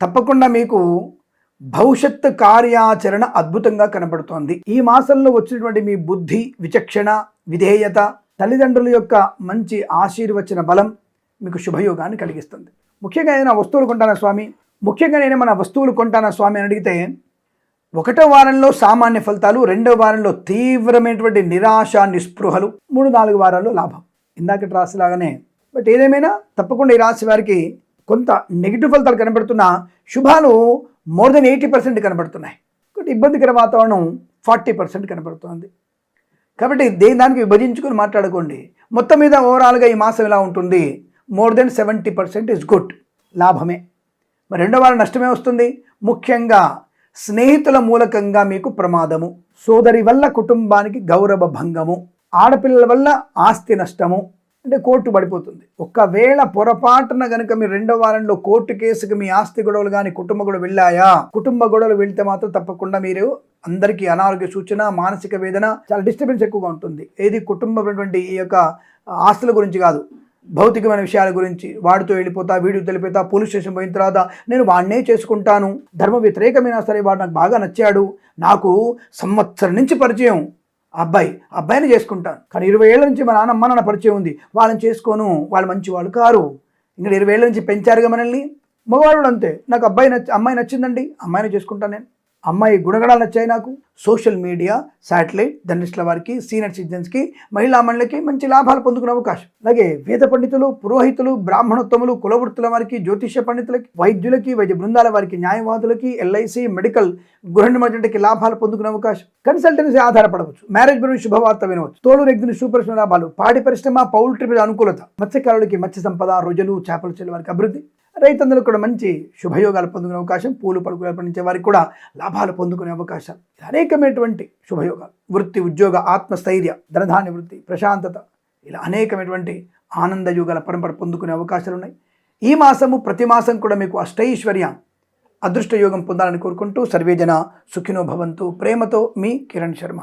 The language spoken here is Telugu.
తప్పకుండా మీకు భవిష్యత్తు కార్యాచరణ అద్భుతంగా కనబడుతోంది. ఈ మాసంలో వచ్చినటువంటి మీ బుద్ధి విచక్షణ విధేయత తల్లిదండ్రుల యొక్క మంచి ఆశీర్వచన బలం మీకు శుభయోగాన్ని కలిగిస్తుంది. ముఖ్యంగా ఏదైనా వస్తువులు కొంటానా స్వామి? ముఖ్యంగా నేను మన వస్తువులు కొంటానా స్వామి అని అడిగితే ఒకటో వారంలో సామాన్య ఫలితాలు రెండో వారంలో తీవ్రమైనటువంటి నిరాశ నిస్పృహలు మూడు నాలుగు వారాల్లో లాభం. ఇందాక రాసిలాగానే బట్ ఏదేమైనా తప్పకుండా ఈ రాశి వారికి కొంత నెగిటివ్ ఫలితాలు కనబడుతున్న శుభాలు మోర్ దెన్ ఎయిటీ పర్సెంట్ కనబడుతున్నాయి. ఒకటి ఇబ్బందికర వాతావరణం ఫార్టీ పర్సెంట్ కనబడుతుంది. కాబట్టి దేని దానికి విభజించుకొని మాట్లాడుకోండి. మొత్తం మీద ఓవరాల్గా ఈ మాసం ఇలా ఉంటుంది? More than seventy percent is good లాభమే. మరి రెండో వారం నష్టమే వస్తుంది. ముఖ్యంగా స్నేహితుల మూలకంగా మీకు ప్రమాదము. సోదరి వల్ల కుటుంబానికి గౌరవ భంగము. ఆడపిల్లల వల్ల ఆస్తి నష్టము. అంటే కోర్టు పడిపోతుంది. ఒకవేళ పొరపాటున గనుక మీరు రెండో వారంలో కోర్టు కేసుకి మీ ఆస్తి గొడవలు కానీ కుటుంబ గొడవ వెళ్ళాయా? కుటుంబ గొడవలు వెళ్తే మాత్రం తప్పకుండా మీరు అందరికీ అనారోగ్య సూచన మానసిక వేదన చాలా డిస్టర్బెన్స్ ఎక్కువగా ఉంటుంది. ఏది కుటుంబమైనటువంటి ఈ యొక్క ఆస్తుల గురించి కాదు. భౌతికమైన విషయాల గురించి వాడితో వెళ్ళిపోతా వీడియో తెలిపోతా పోలీస్ స్టేషన్ పోయిన తర్వాత నేను వాడినే చేసుకుంటాను. ధర్మ వ్యతిరేకమైన సరే వాడు నాకు బాగా నచ్చాడు. నాకు సంవత్సరం నుంచి పరిచయం. అబ్బాయి ఆ అబ్బాయిని చేసుకుంటాను. కానీ ఇరవై ఏళ్ళ నుంచి మా నాన్నమ్మ నాన్న పరిచయం ఉంది. వాళ్ళని చేసుకోను. వాళ్ళు మంచి వాళ్ళు కారు. ఇంకా ఇరవై ఏళ్ళ నుంచి పెంచారుగా మనల్ని. మగవాడు అంతే. నాకు అబ్బాయి నచ్చి అమ్మాయి నచ్చిందండి. అమ్మాయిని చేసుకుంటాను నేను. అమ్మాయి గుణగణాలు నచ్చాయి నాకు. సోషల్ మీడియా శాటిలైట్ జర్నలిస్టుల వారికి సీనియర్ సిటిజన్స్కి మహిళా మండలికి మంచి లాభాలు పొందుకునే అవకాశం. అలాగే వేద పండితులు పురోహితులు బ్రాహ్మణోత్తములు కులవృత్తుల వారికి జ్యోతిష్య పండితులకి వైద్యులకి వైద్య బృందాల వారికి న్యాయవాదులకి ఎల్ఐసి మెడికల్ గృహ నిర్మాణకి లాభాలు పొందుకునే అవకాశం. కన్సల్టెన్సీ ఆధారపడవచ్చు. మ్యారేజ్ గురించి శుభవార్త వినవచ్చు. తోలు రెగ్గిన సూపరిశ్రమ లాభాలు. పాడి పరిశ్రమ పౌల్ట్రీ మీద అనుకూలత. మత్స్యకారులకి మత్స్య సంపద రొజలు చేపల చెల్లి వారికి అభివృద్ధి. రైతందులకు కూడా మంచి శుభయోగాలు పొందుకునే అవకాశం పూలు పడుకులు పండించే వారికి కూడా లాభాలు పొందుకునే అవకాశాలు. అనేకమైనటువంటి శుభయోగాలు. వృత్తి ఉద్యోగ ఆత్మస్థైర్య ధనధాన్య వృత్తి ప్రశాంతత ఇలా అనేకమైనటువంటి ఆనందయోగాల పరంపర పొందుకునే అవకాశాలు ఉన్నాయి. ఈ మాసము ప్రతి మాసం కూడా మీకు అష్టైశ్వర్య అదృష్ట యోగం పొందాలని కోరుకుంటూ సర్వేజన సుఖినో భవంతు. ప్రేమతో మీ కిరణ్ శర్మ.